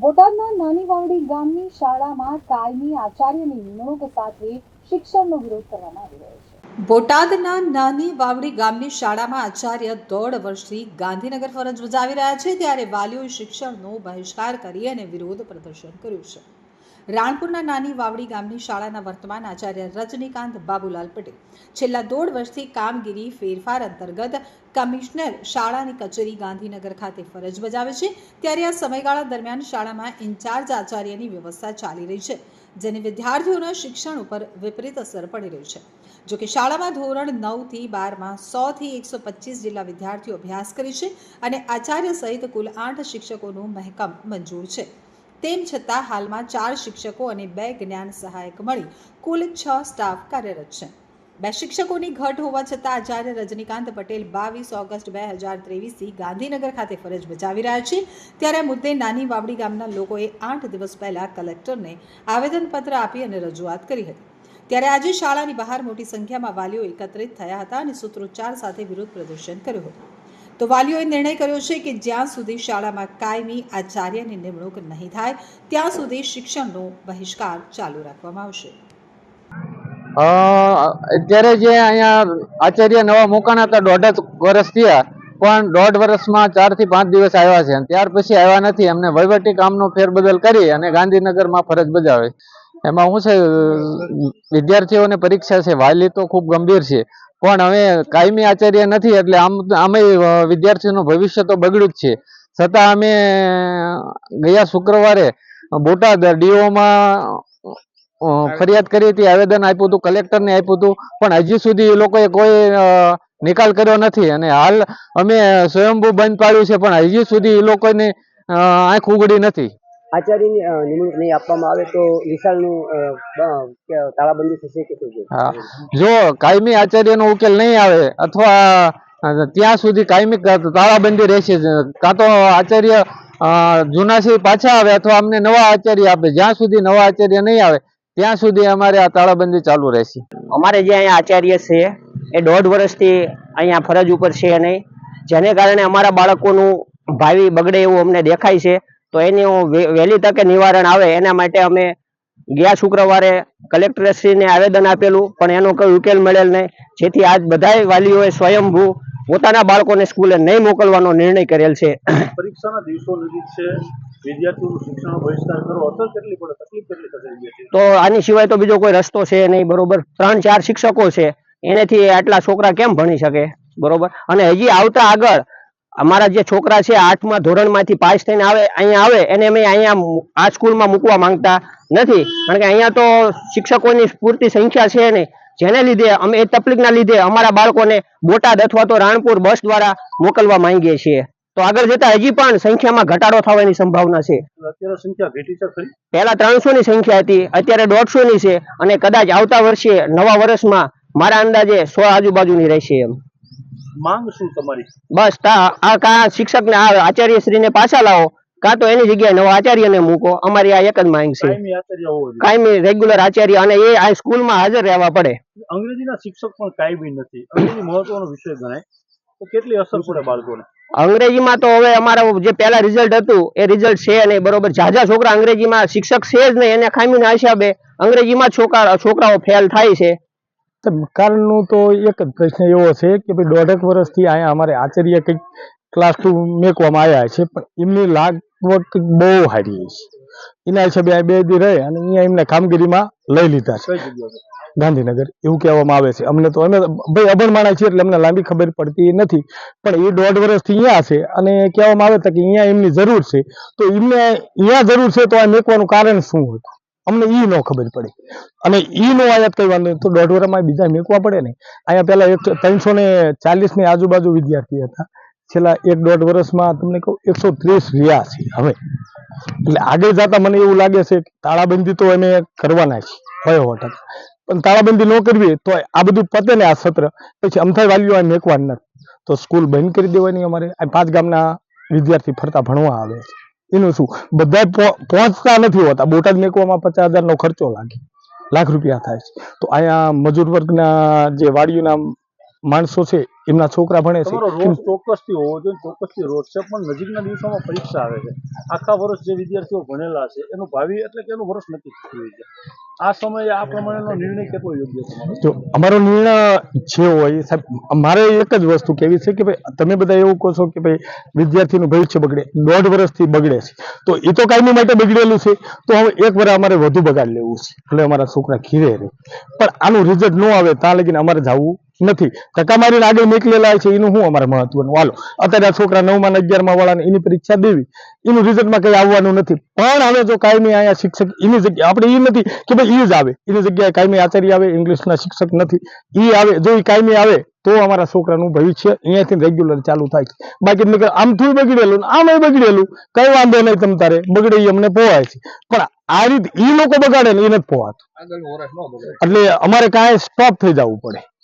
બોટાદના નાની વાવડી ગામની શાળામાં કાયમી આચાર્યની નિમણૂક સાથે શિક્ષણનો વિરોધ કરવામાં આવી રહ્યો છે. બોટાદના નાની વાવડી ગામની શાળામાં આચાર્ય દોઢ વર્ષથી ગાંધીનગર ફરજ બજાવી રહ્યા છે, ત્યારે વાલીઓએ શિક્ષણનો બહિષ્કાર કરી અને વિરોધ પ્રદર્શન કર્યું છે. રાણપુરના નાની વાવડી ગામની શાળાના વર્તમાન આચાર્ય રજનીકાંત બાબુલાલ પટેલ. છેલ્લા દોઢ વર્ષથી કામગીરી ફેરફાર અંતર્ગત કમિશનર શાળાની કચેરી ગાંધીનગર ખાતે ફરજ બજાવે છે. ત્યારે આ સમયગાળા દરમિયાન શાળામાં ઇન્ચાર્જ આચાર્યની વ્યવસ્થા ચાલી રહી છે, જેની વિદ્યાર્થીઓના શિક્ષણ ઉપર વિપરીત અસર પડી રહી છે. જોકે શાળામાં ધોરણ નવથી બારમાં સોથી એકસો પચીસ જેટલા વિદ્યાર્થીઓ અભ્યાસ કરે છે અને આચાર્ય સહિત કુલ આઠ શિક્ષકોનું મહેકમ મંજૂર છે. તેમ છતાં હાલમાં ચાર શિક્ષકો અને બે જ્ઞાન સહાયક મળી. કુલ છ સ્ટાફ કાર્યરત છે. બે શિક્ષકોની ઘટ હોવા છતાં આચાર્ય રજનીકાંત પટેલ બાવીસ ઓગસ્ટ બે હજાર ત્રેવીસથી ગાંધીનગર ખાતે ફરજ બજાવી રહ્યા છે. ત્યારે મુદ્દે નાની વાવડી ગામના લોકોએ આઠ દિવસ પહેલા કલેક્ટરને આવેદનપત્ર આપી અને રજૂઆત કરી હતી. ત્યારે આજે શાળાની બહાર મોટી સંખ્યામાં વાલીઓ એકત્રિત થયા હતા અને સૂત્રોચ્ચાર સાથે વિરોધ પ્રદર્શન કર્યું હતું. તો વાલીઓએ નિર્ણય કર્યો છે કે જ્યાં સુધી શાળામાં કાયમી આચાર્યની નિમણૂક નહીં થાય, ત્યાં સુધી શિક્ષણનો બહિષ્કાર ચાલુ રાખવામાં આવશે. અત્યારે જે અહીંયા આચાર્ય નવા મુકાણા હતા, દોઢ વર્ષ થયા, પણ દોઢ વર્ષમાં ચારથી પાંચ દિવસ આવ્યા છે ત્યાર પછી આવ્યા નથી. એમને વહીવટી કામનો ફેરબદલ કરી અને ગાંધીનગરમાં ફરજ બજાવે. એમાં શું છે, વિદ્યાર્થીઓને પરીક્ષા છે, વાલી તો ખૂબ ગંભીર છે. પણ હવે કાયમી આચાર્ય નથી, એટલે આમ આમે વિદ્યાર્થીઓનું ભવિષ્ય તો બગડ્યું જ છે. છતાં અમે ગયા શુક્રવારે બોટાદ ડીઓમાં ફરિયાદ કરી હતી, આવેદન આપ્યું હતું, કલેક્ટરને આપ્યું હતું, પણ હજી સુધી એ લોકોએ કોઈ નિકાલ કર્યો નથી. અને હાલ અમે સ્વયંભૂ બંધ પાડ્યું છે, પણ હજી સુધી એ લોકોને આંખ ઉઘડી નથી. આચાર્યની નિમણૂક નહીં આપવામાં આવે તો વિશાલનું તાળાબંધી થશે કે શું હા. જો કાયમી આચાર્યનો ઉકેલ નહીં આવે અથવા ત્યાં સુધી કાયમી તાળાબંધી રહેશે કાં તો આચાર્ય જૂના પાછા આવે અથવા અમને નવા આચાર્ય આપે. જ્યાં સુધી નવા આચાર્ય નહીં આવે ત્યાં સુધી અમારે આ તાળાબંધી ચાલુ રહેશે. અમારે જે અહીંયા આચાર્ય છે એ દોઢ વર્ષથી અહીંયા ફરજ ઉપર છે નહીં. જેને કારણે અમારા બાળકોનું ભાવિ બગડે એવું અમને દેખાય છે. તો એની હું વહેલી તકે નિવારણ આવે એના માટે અમે ગયા શુક્રવારે કલેક્ટરશ્રીને આવેદન આપેલું પણ એનો કોઈ ઉકેલ મળેલ નહીં. જેથી આજ બધાય વાલીઓએ સ્વયંભૂ પોતાના બાળકોને સ્કૂલે નહીં મોકલવાનો નિર્ણય કરેલ છે. પરીક્ષાના દિવસો નજીક છે. તો આની સિવાય તો બીજો કોઈ રસ્તો છે નહીં બરોબર? ત્રણ ચાર શિક્ષકો છે. એનેથી આટલા છોકરા કેમ ભણી શકે? બરોબર? અને હજી આવતા આગળ અમારા જે છોકરા છે આઠમા ધોરણમાંથી પાસ થઈને આવે અહીંયા આવે એને અમે અહીંયા આ સ્કૂલમાં મૂકવા માંગતા નથી. કારણ કે અહીંયા તો શિક્ષકોની પૂરતી સંખ્યા છે નહીં. જેને લીધે અમે એ તકલીફના લીધે અમારા બાળકોને બોટાદ અથવા તો રાણપુર બસ દ્વારા મોકલવા માંગીએ છીએ. તો આગળ જતા હજી પણ સંખ્યામાં ઘટાડો થવાની સંભાવના છે. પહેલા ત્રણસો ની સંખ્યા હતી અત્યારે દોઢસો ની છે અને કદાચ આવતા વર્ષે નવા વર્ષમાં મારા અંદાજે સો આજુબાજુની રહેશે એમ. માંગ શું તમારી? બસ આ કા શિક્ષકને આ આચાર્યશ્રીને પાછા લાવો. કાં તો એની જગ્યાએ નવા આચાર્યને મૂકો. અમારી આ એક જ માંગ છે. કાયમી આચાર્ય રેગ્યુલર આચાર્ય અને એ આ સ્કૂલમાં હાજર રહેવા પડે. અંગ્રેજીના શિક્ષક પણ કાયમી નથી. અંગ્રેજી મહત્વનો વિષય ગણાય. તો કેટલી અસર પડે બાળકોને? અંગ્રેજીમાં તો હવે અમારા જે પહેલા રિઝલ્ટ હતું એ રિઝલ્ટ છે નહીં. બરોબર ઝાઝા છોકરા અંગ્રેજીમાં શિક્ષક છે જ નહીં. એને ખામીના હિસાબે અંગ્રેજીમાં માં છોકરા છોકરાઓ ફેલ થાય છે. કારણનું તો એક જ પ્રશ્ન એવો છે કે ભાઈ દોઢેક વર્ષથી અહીંયા અમારે આચાર્ય કંઈક ક્લાસ ટુ મેકવામાં આવ્યા છે, પણ એમની લાગવક બહુ સારી છે. એના હિસાબે બે દી રહે અને અહીંયા એમને કામગીરીમાં લઈ લીધા છે. ગાંધીનગર, એવું કહેવામાં આવે છે. અમને તો અમે ભાઈ અભણ માણસ છીએ એટલે અમને લાંબી ખબર પડતી નથી. પણ એ દોઢ વર્ષથી અહીંયા છે અને કહેવામાં આવે તો કે અહીંયા એમની જરૂર છે. તો એમને અહીંયા જરૂર છે તો આ મેકવાનું કારણ શું હતું? અમને ઈ ન ખબર પડી. અને ઈ નો આયાત કઈ વાંધો તો દોઢ વર્ષમાં બીજા મેકવા પડે ને. અહીંયા પેલા એક ત્રણસો ને ચાલીસની આજુબાજુ વિદ્યાર્થી હતા. છેલ્લા એક દોઢ વર્ષમાં તમને કહું, એકસો ત્રીસ રહ્યા છે હવે. એટલે આગળ જતા મને એવું લાગે છે કે તાળાબંધી તો અમે કરવાના છે હોય હો ટકા પણ તાળાબંધી ન કરવી તો આ બધું પતે ને આ સત્ર. પછી અમથાઈ વાલીઓ આ મેકવા નથી. તો સ્કૂલ બંધ કરી દેવાની અમારે. આ પાંચ ગામના વિદ્યાર્થી ફરતા ભણવા આવે છે. એનું શું? બધા પહોંચતા નથી હોતા. બોટાદ મેકવામાં પચાસ હજાર નો ખર્ચો લાગે. લાખ રૂપિયા થાય છે. તો અહીંયા મજૂર વર્ગના જે વાડીઓના માણસો છે એમના છોકરા ભણે છે. ચોક્કસથી હોવો જોઈએ ચોક્કસથી રોજ છે પણ નજીકના દિવસોમાં પરીક્ષા આવે છે. આખા વર્ષ જે વિદ્યાર્થીઓ ભણેલા છે એનું ભાવિ એટલે કે એનું વર્ષ નક્કી થતું હોય છે. આ સમયે આ પ્રમાણેનો નિર્ણય કેટલો યોગ્ય છે જો અમારો નિર્ણય જે હોય સાહેબ મારે એક જ વસ્તુ કેવી છે કે ભાઈ તમે બધા એવું કહો છો કે ભાઈ વિદ્યાર્થીનું ભવિષ્ય બગડે દોઢ વર્ષથી બગડે છે. તો એ તો કાયમી માટે બગડેલું છે. તો હવે એક વાર અમારે વધુ બગાડ લેવું છે. એટલે અમારા છોકરા ખીરે રહે. પણ આનું રિઝલ્ટ ન આવે ત્યાં લગીને અમારે જવું નથી. ટકામારી આગળ નીકળેલા છે એનું શું અમારે મહત્વનું હાલો અત્યારે આ છોકરા નવમાં અગિયારમાં વાળાને એની પરીક્ષા દેવી. એનું રિઝલ્ટમાં કઈ આવવાનું નથી. પણ હવે જો કાયમી અહીંયા શિક્ષક એની જગ્યાએ આપણે એ નથી કે ભાઈ એ જ આવે. એની જગ્યાએ કાયમી આચાર્ય આવે ઇંગ્લિશના શિક્ષક નથી. એ આવે જો એ કાયમી આવે તો અમારા છોકરાનું ભવિષ્ય અહીંયાથી રેગ્યુલર ચાલુ થાય છે. બાકી આમ આમથી બગડેલું આમ આમે બગડેલું કઈ વાંધો નહીં તમ તારે. બગડે એ અમને પોવાય છે. પણ આ રીતે એ લોકો બગાડે ને એ નથી પોવાતું એટલે અમારે કાંઈ સ્ટોપ થઈ જવું પડે.